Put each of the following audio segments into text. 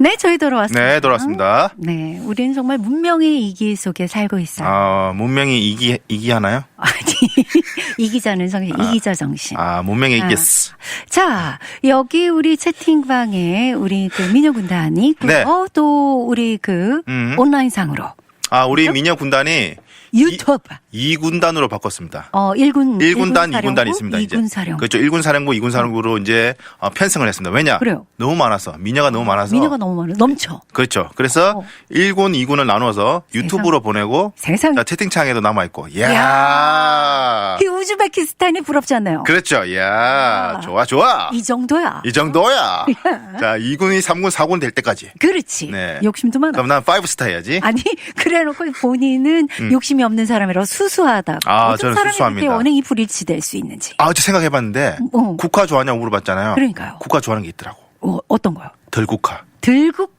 네, 저희 돌아왔습니다. 네, 돌아왔습니다. 네, 우리는 정말 문명의 이기 속에 살고 있어요. 아, 문명이 이기, 이기 하나요? 아니, 이기자는 정신, 이기자 정신. 아, 문명이 아. 이겼어. 자, 여기 우리 채팅방에 우리 그 미녀 군단이 있고요. 네. 또 우리 그 음. 온라인 상으로 아, 우리 미녀 군단이 유튜브. 이군단으로 바꿨습니다. 어, 1군. 1군단, 사령부, 2군단이 있습니다. 이제. 2군 사령. 그렇죠. 1군 사령부, 2군 사령부로 이제 어, 편승을 했습니다. 왜냐? 그래요. 너무 많아서. 미녀가 너무 많아서. 미녀가 너무 많아. 넘쳐. 그렇죠. 그래서 어. 1군, 2군을 나눠서 유튜브로 보내고 세상. 자, 채팅창에도 남아 있고. 이야. 야. 그 우즈베키스탄이 부럽지 않나요? 그렇죠. 이야. 좋아, 좋아. 이 정도야. 이 정도야. 자, 2군이 3군, 4군 될 때까지. 그렇지. 네. 욕심도 많아. 그럼 난 5스타 해야지. 아니 그래 놓고 본인은 욕심이 없는 사람이라 수수하다. 음. 아, 어떤 저는 사람이 수수합니다. 그렇게 언행이 불일치될 수 있는지. 아, 저 생각해봤는데 어. 국화 좋아하냐고 물어봤잖아요. 그러니까요. 국화 좋아하는 게 있더라고. 어, 어떤 거요? 덜국화. 들국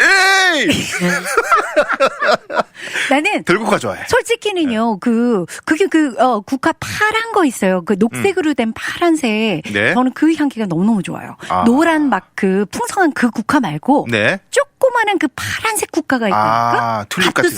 에이! 나는 덜국화 좋아해. 솔직히는요 그 그게 그 어, 국화 파란 거 있어요 그 녹색으로 된 파란색 네. 저는 그 향기가 너무 너무 좋아요 아. 노란 막 그 풍성한 그 국화 말고 네. 조그마한 그 파란색 국화가 있다니까 아, 튤립 같은.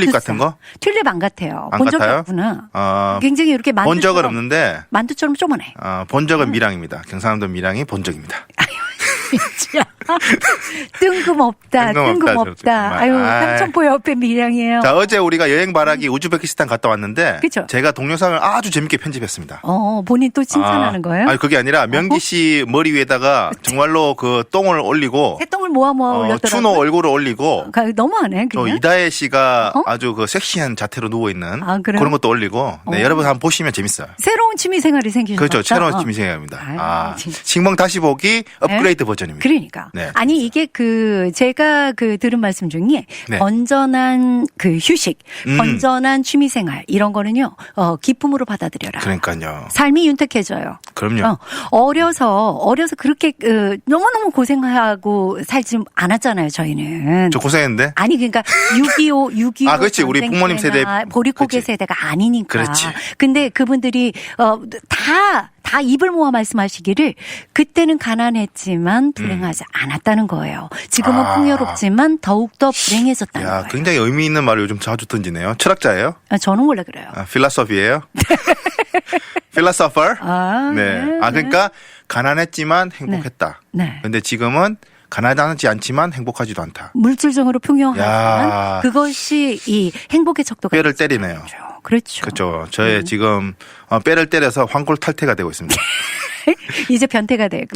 튤립. 같은 거? 튤립 안 같아요 안 본 적이 같아요? 없구나 어, 굉장히 이렇게 본 적은 만두처럼 없는데 만두처럼 쪼만해 어, 본 적은 미랑입니다. 경상남도 미랑이 본 적입니다. 진짜 뜬금없다, 뜬금없다, 뜬금없다. 아유. 삼천포 옆에 밀양이에요. 자, 어제 우리가 여행 바라기 우즈베키스탄 갔다 왔는데 그쵸. 제가 동영상을 아주 재밌게 편집했습니다. 어, 본인 또 칭찬하는 아, 거예요? 아니 그게 아니라 명기 씨 머리 위에다가 정말로 그 똥을 올리고 새똥을 모아 모아 어, 올렸더라고요. 추노 얼굴을 올리고 가- 너무하네, 또. 이다혜 씨가 어? 아주 그 섹시한 자태로 누워 있는 아? 그런 것도 올리고 네, 어. 여러분 한번 보시면 재밌어요. 새로운 취미 생활이 생기셨다. 그렇죠. 새로운 취미 생활입니다. 아, 진짜. 식멍 다시 보기 업그레이드 버전입니다. 그러니까. 네. 아니, 이게 그, 제가 그 들은 말씀 중에 네. 건전한 그 휴식, 음. 건전한 취미 생활, 이런 거는요, 어, 기쁨으로 받아들여라. 그러니까요. 삶이 윤택해져요. 그럼요. 어, 어려서 어려서 그렇게 그, 너무너무 고생하고 살지 않았잖아요, 저희는. 저 고생했는데. 아니 그러니까 6.25 6.25 아, 그렇지. 우리 부모님 세대. 보릿고개 그렇지. 세대가 아니니까. 그렇지. 근데 그분들이 어 다 다 입을 모아 말씀하시기를 그때는 가난했지만 불행하지 않았다는 거예요. 지금은 음. 아. 풍요롭지만 더욱 더 불행해졌다는 야, 거예요. 굉장히 의미 있는 말을 요즘 자주 던지네요. 철학자예요? 아, 저는 원래 그래요. 아, 필라소피예요? 필라소퍼? 아, 네. 네, 아, 그러니까 가난했지만 행복했다. 네. 근데 지금은 가난하지 않지만 행복하지도 않다. 물질적으로 야. 풍요하지만 그것이 이 행복의 척도가 뼈를 있죠. 때리네요. 그렇죠. 그렇죠. 저의 음. 지금 어, 뼈를 때려서 황골 탈퇴가 되고 있습니다. 이제 변태가 되고.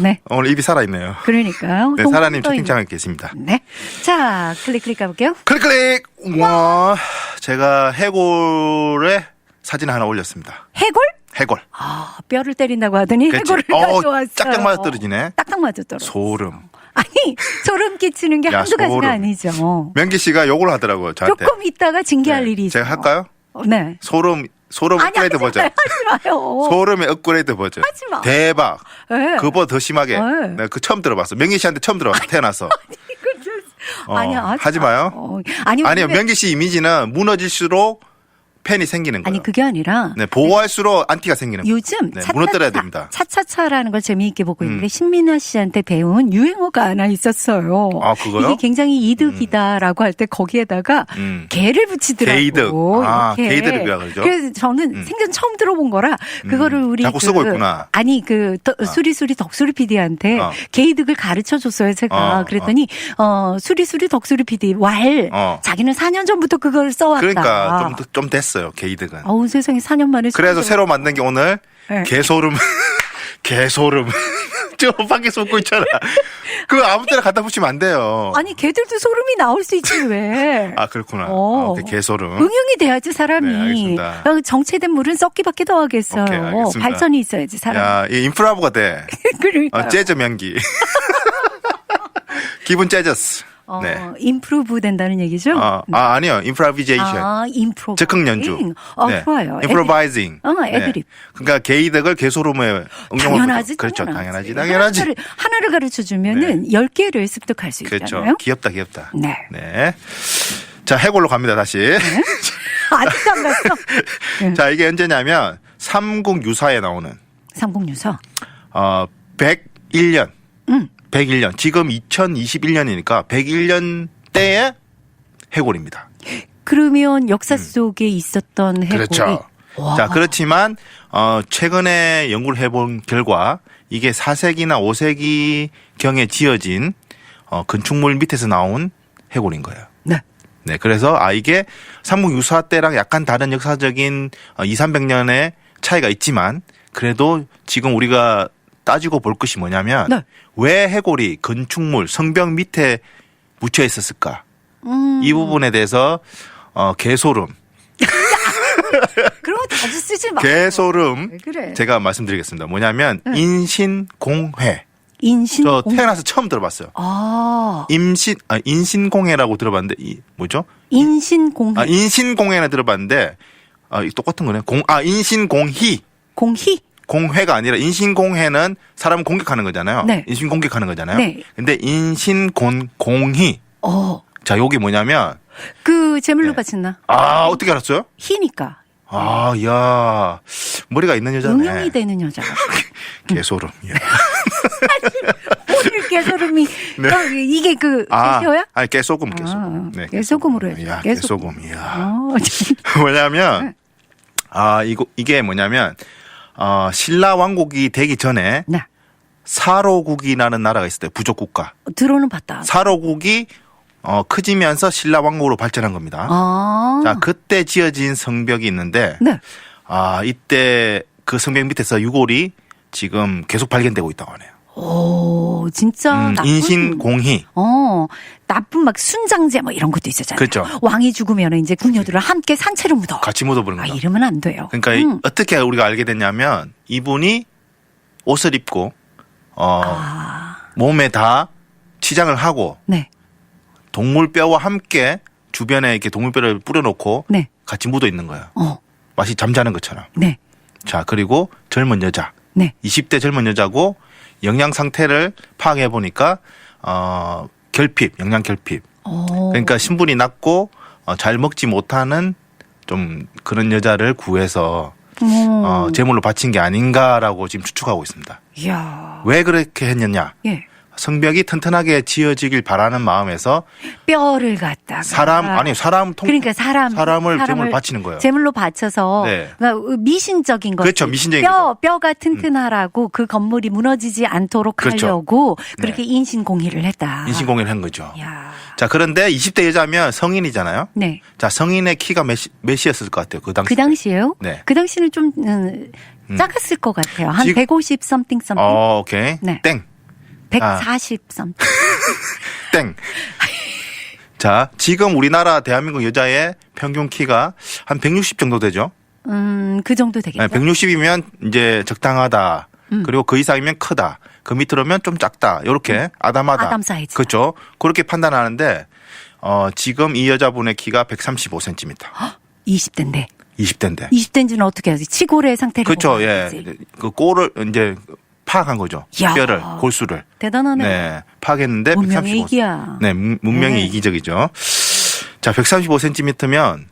네. 오늘 입이 살아있네요. 그러니까요. 네, 사라님. 채팅창에 계십니다. 네. 자, 클릭 클릭 가볼게요. 클릭 클릭! 와, 제가 해골의 사진 하나 올렸습니다. 해골? 해골. 아, 뼈를 때린다고 하더니 그렇지. 해골을 어, 가져왔어요. 짝짝 맞아 떨어지네. 딱딱 맞아 떨어. 소름. 아니, 소름 끼치는 게 야, 한두 가지가 소름. 아니죠. 명기 씨가 욕을 하더라고요, 저한테. 조금 있다가 징계할 네. 일이 있어요. 제가 할까요? 어, 네. 소름, 소름 아니, 업그레이드 하지 버전. 마요. 하지 마요. 소름의 업그레이드 버전. 하지 마. 대박. 네. 그거보다 더 심하게. 네. 내가 그 처음 들어봤어. 명기 씨한테 처음 들어봤어. 태어나서. 어, 아니야, 하지 마요. 어, 아니, 아니요, 왜냐면- 명기 씨 이미지는 무너질수록 팬이 생기는 거예요. 아니, 그게 아니라 네, 보호할수록 안티가 생기는 거예요. 요즘 네, 무너뜨려야 됩니다. 차차차라는 걸 재미있게 보고 음. 있는데 신민아 씨한테 배운 유행어가 하나 있었어요. 아, 그거요? 이게 굉장히 이득이다라고 할 때 거기에다가 음. 개를 붙이더라고. 개이득. 아. 개이득이라 그러죠? 그래서 저는 음. 생전 처음 들어본 거라 그거를 음, 우리 자꾸 그- 쓰고 있구나. 아니 그 더- 수리수리 덕수리 PD한테 어. 개이득을 가르쳐 줬어요. 제가 어, 그랬더니 어, 수리수리 덕수리 PD 왈 어. 자기는 4년 전부터 그걸 써왔다. 그러니까 좀, 좀 됐어 요, 게이득은. 어우 세상에 4년 만에 그래서 새로 만든 게 오늘 네. 개소름. 개소름. 저 밖에서 웃고 있잖아. 그거 아무 때나 갖다 붙이면 안 돼요. 아니 개들도 소름이 나올 수 있지 왜? 아, 그렇구나. 어. 아, 그 개소름. 응용이 돼야지 사람이. 네, 알겠습니다. 어, 정체된 물은 썩기밖에 더 하겠어요. 오케이, 알겠습니다. 발전이 있어야지 사람. 야, 이 인프라부가 돼. 그러니까. 어, 재즈 명기. 기분 재즈스. 어, 네. 임프루브 된다는 얘기죠? 어, 아, 아니요. 임프로비제이션. 아, 임프로. 즉흥 연주. 어, 네. 좋아요. improvising. 어, 애드립. 그러니까 게이득을 개소름에 응용을 당연하지. 그렇죠. 당연하지. 당연하지. 하나를, 하나를 가르쳐 주면은 열 10개를 습득할 수 그렇죠. 있잖아요. 귀엽다, 귀엽다. 네. 네. 자, 해골로 갑니다, 다시. 아직도 안 갔어. 네. 자, 이게 언제냐면 삼국 유사에 나오는 삼국유서. 어 101년 음. 101년. 지금 2021년이니까 101년 때의 해골입니다. 그러면 역사 속에 있었던 해골이 음. 그렇죠. 와. 자, 그렇지만 어 최근에 연구를 해본 결과 이게 4세기나 5세기 경에 지어진 어 건축물 밑에서 나온 해골인 거예요. 네. 네, 그래서 아 이게 삼국 유사 때랑 약간 다른 역사적인 어, 2, 300년의 차이가 있지만 그래도 지금 우리가 따지고 볼 것이 뭐냐면 네. 왜 해골이 건축물 성벽 밑에 묻혀 있었을까? 음. 이 부분에 대해서 어 개소름, 그런 거 자주 쓰지 마. 개소름 왜 그래? 제가 말씀드리겠습니다. 뭐냐면 네. 인신공회. 인신. 저 공- 태어나서 처음 들어봤어요. 아. 임신 아 인신공회라고 들어봤는데 이 뭐죠? 인신공희. 아 인신공회는 들어봤는데 아이 똑같은 거네. 공 아 인신공희 공희. 공회가 아니라 인신공회는 사람 공격하는 거잖아요. 네. 인신 공격하는 거잖아요. 네. 근데 인신공 공희 어. 자 여기 뭐냐면 그 제물로 네. 바친나. 아 어떻게 알았어요? 희니까. 아, 야 머리가 있는 여자네. 응용이 되는 여자. 개소름. 야. 오늘 개소름이. 네. 어, 이게 그 아, 개소야? 아니 깨소금, 아, 깨소금. 네, 깨소금으로 해줘. 야, 깨소금. 깨소금. 이야. 어, 뭐냐면 아 이거 이게 뭐냐면 어 신라 왕국이 되기 전에 네. 사로국이라는 나라가 있었대요. 부족 국가. 들어는 봤다. 사로국이 어 커지면서 신라 왕국으로 발전한 겁니다. 아. 자 그때 지어진 성벽이 있는데 네. 아 이때 그 성벽 밑에서 유골이 지금 계속 발견되고 있다고 하네요. 오, 진짜 음, 나쁜. 인신공희. 어, 나쁜 막 순장제 뭐 이런 것도 있었잖아요. 그렇죠. 왕이 죽으면 이제 궁녀들을 함께 산채로 묻어. 같이 묻어버린 아, 거다. 이러면 안 돼요. 그러니까 이- 음. 어떻게 우리가 알게 됐냐면 이분이 옷을 입고 어 아, 몸에 다 치장을 하고 네. 동물 뼈와 함께 주변에 이렇게 동물 뼈를 뿌려놓고 네. 같이 묻어 있는 거야. 어, 마치 잠자는 것처럼. 네. 자 그리고 젊은 여자, 네. 20대 젊은 여자고 영양 상태를 파악해 보니까 어 결핍, 영양 결핍. 어. 그러니까 신분이 낮고 어, 잘 먹지 못하는 좀 그런 여자를 구해서 어, 어, 제물로 바친 게 아닌가라고 지금 추측하고 있습니다. 이야. 왜 그렇게 했느냐? 예. 성벽이 튼튼하게 지어지길 바라는 마음에서 뼈를 갖다가. 사람 아니 사람 통 그러니까 사람 사람을 제물로 바치는 거예요. 제물로 바쳐서 네. 그러니까 미신적인 거 그렇죠, 미신적인 뼈 거죠. 음. 뼈가 튼튼하라고 그 건물이 무너지지 않도록 그렇죠. 하려고 그렇게 네. 인신공의를 했다. 인신공연을 한 거죠. 야. 자 그런데 20대 여자면 성인이잖아요. 네. 자 성인의 키가 몇, 몇이었을 것 같아요. 그 당시. 그 당시에요? 네. 그 당시는 좀 음, 작았을 것 같아요. 한 지금- 150 something something. 어 오케이. 네. 땡 140 something. 땡. 자 지금 우리나라 대한민국 여자의 평균 키가 한 160 정도 되죠. 음, 그 정도 되겠죠. 네, 160이면 이제 적당하다. 음. 그리고 그 이상이면 크다. 그 밑으로면 좀 작다. 요렇게 아담하다. 음. 아담 사이즈. 그렇죠. 그렇게 판단하는데 어 지금 이 여자분의 키가 135cm. 20대인데. 20대인데. 20대인지는 어떻게 하지? 치골의 상태를 그렇죠. 예. 그 골을 이제 파악한 거죠. 야. 뼈를 골수를. 대단하네. 네. 파악했는데 문명의 135. 이기야. 네, 문- 문명이 네. 이기적이죠. 자, 135cm면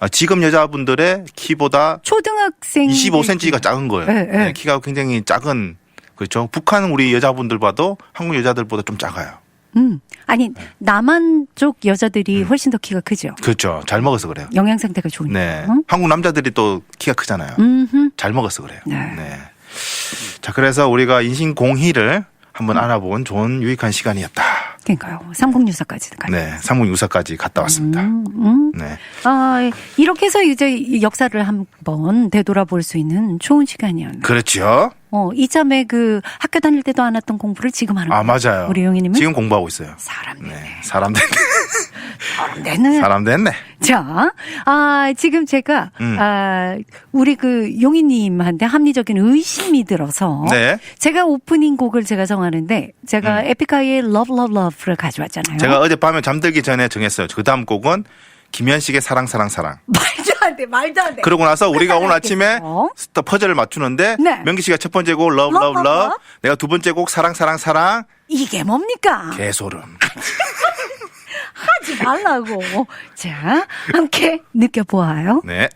아, 지금 여자분들의 키보다 초등학생 25cm가 작은 거예요. 네, 네. 네, 키가 굉장히 작은 그렇죠. 북한 우리 여자분들 봐도 한국 여자들보다 좀 작아요. 음. 아니, 네. 남한 쪽 여자들이 음. 훨씬 더 키가 크죠. 그렇죠. 잘 먹어서 그래요. 영양 상태가 좋으니까. 네. 한국 남자들이 또 키가 크잖아요. 음흠. 잘 먹어서 그래요. 네. 자, 그래서 우리가 인신공희를 한번 알아본 좋은 유익한 시간이었다. 그러니까요. 삼국유사까지 가요. 네. 삼국유사까지 갔다 왔습니다. 음, 음. 네. 아, 이렇게 해서 이제 이 역사를 한번 되돌아볼 수 있는 좋은 시간이었네요. 그렇죠. 어, 이참에 그 학교 다닐 때도 안 했던 공부를 지금 하는 아, 거예요. 맞아요. 우리 용희님은 지금 공부하고 있어요. 사람. 네. 사람 됐네. 사람 되네. 사람 됐네. 자, 아, 지금 제가, 음. 아, 우리 그 용희님한테 합리적인 의심이 들어서. 네. 제가 오프닝 곡을 제가 정하는데, 제가 에픽하이의 Love, Love, Love를 가져왔잖아요. 음. 제가 어젯밤에 잠들기 전에 정했어요. 그 다음 곡은 김현식의 사랑, 사랑, 사랑. 말도 안 돼, 말도 안 돼. 그러고 나서 우리가 오늘 아침에. 스타 퍼즐을 맞추는데 네. 명기 씨가 첫 번째 곡 러브 Love, 러브 Love, 러브 Love. 내가 두 번째 곡 사랑 사랑 사랑 이게 뭡니까? 개소름. 하지 말라고. 자, 함께 느껴보아요. 네.